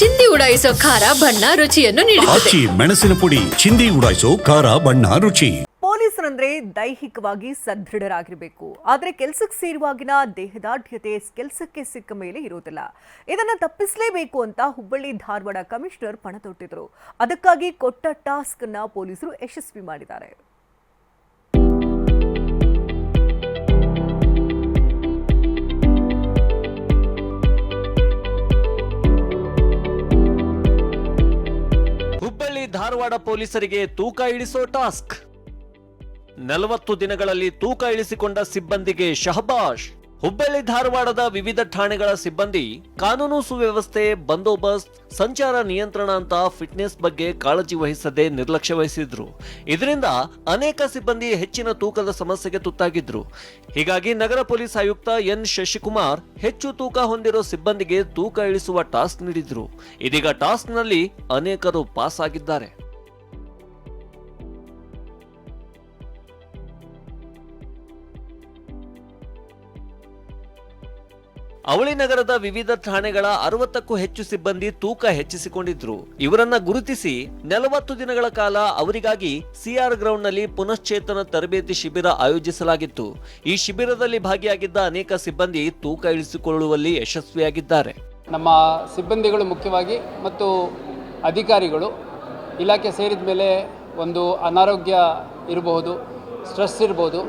ಚಿಂದಿ ಉಡಾಯಿಸೋ ಖಾರ ಬಣ್ಣ ರುಚಿಯನ್ನು ನೀಡುತ್ತದೆ. ಆಚಿ ಮೆಣಸಿನ ಪುಡಿ ಚಿಂದಿ ಉಡಾಯಿಸೋ ಖಾರ ಬಣ್ಣ ರುಚಿ. ಪೊಲೀಸರಂದ್ರೆ ದೈಹಿಕವಾಗಿ ಸದೃಢರಾಗಿರಬೇಕು. ಆದರೆ ಕೆಲಸಕ್ಕೆ ಸೇರುವಾಗಿನ ದೇಹದಾಢ್ಯತೆ ಕೆಲಸಕ್ಕೆ ಸಿಕ್ಕ ಮೇಲೆ ಇರುವುದಿಲ್ಲ ಇದನ್ನ ತಪ್ಪಿಸಲೇಬೇಕು ಅಂತ ಹುಬ್ಬಳ್ಳಿ ಧಾರವಾಡ ಕಮಿಷನರ್ ಪಣ ತೊಟ್ಟಿದ್ರು. ಅದಕ್ಕಾಗಿ ಕೊಟ್ಟ ಟಾಸ್ಕ್ನ ಪೊಲೀಸರು ಯಶಸ್ವಿ ಮಾಡಿದ್ದಾರೆ. ಧಾರವಾಡ ಪೊಲೀಸರಿಗೆ ತೂಕ ಇಳಿಸೋ ಟಾಸ್ಕ್. ನಲವತ್ತು ದಿನಗಳಲ್ಲಿ ತೂಕ ಇಳಿಸಿಕೊಂಡ ಸಿಬ್ಬಂದಿಗೆ ಶಹಬಾಷ್. ಹುಬ್ಬಳ್ಳಿ ಧಾರವಾಡದ ವಿವಿಧ ಠಾಣೆಗಳ ಸಿಬ್ಬಂದಿ, ಕಾನೂನು ಸುವ್ಯವಸ್ಥೆ, ಬಂದೋಬಸ್ತ್, ಸಂಚಾರ ನಿಯಂತ್ರಣ ಅಂತ ಫಿಟ್ನೆಸ್ ಬಗ್ಗೆ ಕಾಳಜಿ ವಹಿಸದೆ ನಿರ್ಲಕ್ಷ್ಯ ವಹಿಸಿದ್ರು. ಇದರಿಂದ ಅನೇಕ ಸಿಬ್ಬಂದಿ ಹೆಚ್ಚಿನ ತೂಕದ ಸಮಸ್ಯೆಗೆ ತುತ್ತಾಗಿದ್ರು. ಹೀಗಾಗಿ ನಗರ ಪೊಲೀಸ್ ಆಯುಕ್ತ ಎನ್. ಶಶಿಕುಮಾರ್ ಹೆಚ್ಚು ತೂಕ ಹೊಂದಿರೋ ಸಿಬ್ಬಂದಿಗೆ ತೂಕ ಇಳಿಸುವ ಟಾಸ್ಕ್ ನೀಡಿದ್ರು. ಇದೀಗ ಟಾಸ್ಕ್ನಲ್ಲಿ ಅನೇಕರು ಪಾಸ್ ಆಗಿದ್ದಾರೆ ಅವಳಿ ನಗರದ ವಿವಿಧ ಠಾಣೆಗಳ ಅರವತ್ತಕ್ಕೂ ಹೆಚ್ಚು ಸಿಬ್ಬಂದಿ ತೂಕ ಹೆಚ್ಚಿಸಿಕೊಂಡಿದ್ರು. ಇವರನ್ನ ಗುರುತಿಸಿ ನಲವತ್ತು ದಿನಗಳ ಕಾಲ ಅವರಿಗಾಗಿ ಸಿಆರ್ ಗ್ರೌಂಡ್ನಲ್ಲಿ ಪುನಶ್ಚೇತನ ತರಬೇತಿ ಶಿಬಿರ ಆಯೋಜಿಸಲಾಗಿತ್ತು. ಈ ಶಿಬಿರದಲ್ಲಿ ಭಾಗಿಯಾಗಿದ್ದ ಅನೇಕ ಸಿಬ್ಬಂದಿ ತೂಕ ಇಳಿಸಿಕೊಳ್ಳುವಲ್ಲಿ ಯಶಸ್ವಿಯಾಗಿದ್ದಾರೆ. ನಮ್ಮ ಸಿಬ್ಬಂದಿಗಳು ಮುಖ್ಯವಾಗಿ ಮತ್ತು ಅಧಿಕಾರಿಗಳು ಇಲಾಖೆ ಸೇರಿದ ಮೇಲೆ ಒಂದು ಅನಾರೋಗ್ಯ ಇರಬಹುದು, ಸ್ಟ್ರೆಸ್ ಇರ್ಬೋದು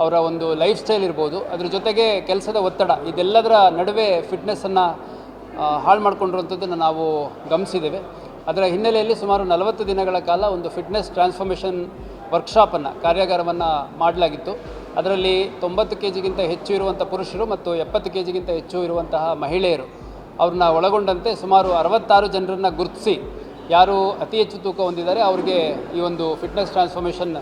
ಅವರ ಒಂದು ಲೈಫ್ ಸ್ಟೈಲ್ ಇರ್ಬೋದು, ಅದ್ರ ಜೊತೆಗೆ ಕೆಲಸದ ಒತ್ತಡ, ಇದೆಲ್ಲದರ ನಡುವೆ ಫಿಟ್ನೆಸ್ಸನ್ನು ಹಾಳು ಮಾಡಿಕೊಂಡಿರುವಂಥದ್ದನ್ನು ನಾವು ಗಮನಿಸಿದ್ದೇವೆ. ಅದರ ಹಿನ್ನೆಲೆಯಲ್ಲಿ ಸುಮಾರು ನಲವತ್ತು ದಿನಗಳ ಕಾಲ ಒಂದು ಫಿಟ್ನೆಸ್ ಟ್ರಾನ್ಸ್ಫಾರ್ಮೇಷನ್ ವರ್ಕ್ಶಾಪನ್ನು ಕಾರ್ಯಾಗಾರವನ್ನು ಮಾಡಲಾಗಿತ್ತು. ಅದರಲ್ಲಿ ತೊಂಬತ್ತು ಕೆ ಜಿಗಿಂತ ಹೆಚ್ಚು ಇರುವಂಥ ಪುರುಷರು ಮತ್ತು ಎಪ್ಪತ್ತು ಕೆ ಜಿಗಿಂತ ಹೆಚ್ಚು ಇರುವಂತಹ ಮಹಿಳೆಯರು. ಅವ್ರನ್ನ ಒಳಗೊಂಡಂತೆ ಸುಮಾರು ಅರವತ್ತಾರು ಜನರನ್ನು ಗುರುತಿಸಿ, ಯಾರು ಅತಿ ಹೆಚ್ಚು ತೂಕ ಹೊಂದಿದ್ದಾರೆ, ಅವರಿಗೆ ಈ ಒಂದು ಫಿಟ್ನೆಸ್ ಟ್ರಾನ್ಸ್ಫಾರ್ಮೇಷನ್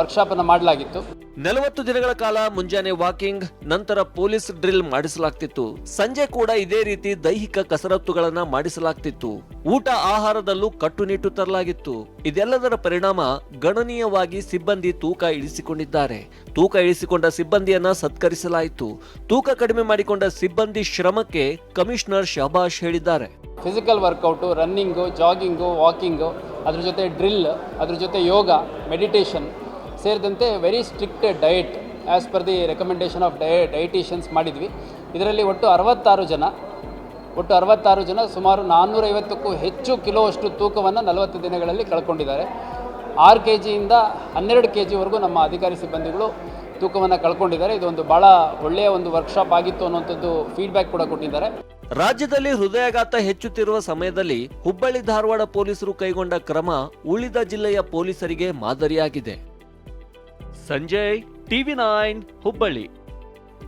ವರ್ಕ್ಶಾಪನ್ನು ಮಾಡಲಾಗಿತ್ತು. ನಲವತ್ತು ದಿನಗಳ ಕಾಲ ಮುಂಜಾನೆ ವಾಕಿಂಗ್, ನಂತರ ಪೊಲೀಸ್ ಡ್ರಿಲ್ ಮಾಡಿಸಲಾಗ್ತಿತ್ತು. ಸಂಜೆ ಕೂಡ ಇದೇ ರೀತಿ ದೈಹಿಕ ಕಸರತ್ತುಗಳನ್ನ ಮಾಡಿಸಲಾಗ್ತಿತ್ತು. ಊಟ ಆಹಾರದಲ್ಲೂ ಕಟ್ಟುನಿಟ್ಟು ತರಲಾಗಿತ್ತು. ಇದೆಲ್ಲದರ ಪರಿಣಾಮ ಗಣನೀಯವಾಗಿ ಸಿಬ್ಬಂದಿ ತೂಕ ಇಳಿಸಿಕೊಂಡಿದ್ದಾರೆ. ತೂಕ ಇಳಿಸಿಕೊಂಡ ಸಿಬ್ಬಂದಿಯನ್ನ ಸತ್ಕರಿಸಲಾಯಿತು. ತೂಕ ಕಡಿಮೆ ಮಾಡಿಕೊಂಡ ಸಿಬ್ಬಂದಿ ಶ್ರಮಕ್ಕೆ ಕಮಿಷನರ್ ಶಹಬಾಷ್ ಹೇಳಿದ್ದಾರೆ. Physical workout running jogging walking ಅದ್ರ ಜೊತೆ ಡ್ರಿಲ್ ಅದ್ರ ಜೊತೆ ಯೋಗ ಮೆಡಿಟೇಷನ್ ಸೇರಿದಂತೆ very strict diet as per the recommendation of ಡಯ dietitians ಮಾಡಿದ್ವಿ. ಇದರಲ್ಲಿ ಒಟ್ಟು ಅರವತ್ತಾರು ಜನ, ಒಟ್ಟು ಅರವತ್ತಾರು ಜನ ಸುಮಾರು ನಾನ್ನೂರೈವತ್ತಕ್ಕೂ ಹೆಚ್ಚು ಕಿಲೋ ಅಷ್ಟು ತೂಕವನ್ನು ನಲವತ್ತು ದಿನಗಳಲ್ಲಿ ಕಳ್ಕೊಂಡಿದ್ದಾರೆ. ಆರು ಕೆ ಜಿಯಿಂದ ಹನ್ನೆರಡು ಕೆ ಜಿವರೆಗೂ ನಮ್ಮ ಅಧಿಕಾರಿ ಸಿಬ್ಬಂದಿಗಳು ತೂಕವನ್ನು ಕಳ್ಕೊಂಡಿದ್ದಾರೆ. ಇದೊಂದು ಭಾಳ ಒಳ್ಳೆಯ ಒಂದು ವರ್ಕ್ಶಾಪ್ ಆಗಿತ್ತು ಅನ್ನುವಂಥದ್ದು ಫೀಡ್ಬ್ಯಾಕ್ ಕೂಡ ಕೊಟ್ಟಿದ್ದಾರೆ. ರಾಜ್ಯದಲ್ಲಿ ಹೃದಯಾಘಾತ ಹೆಚ್ಚುತ್ತಿರುವ ಸಮಯದಲ್ಲಿ ಹುಬ್ಬಳ್ಳಿ ಧಾರವಾಡ ಪೊಲೀಸರು ಕೈಗೊಂಡ ಕ್ರಮ ಉಳಿದ ಜಿಲ್ಲೆಯ ಪೊಲೀಸರಿಗೆ ಮಾದರಿಯಾಗಿದೆ. Sanjay TV nine Hubballi.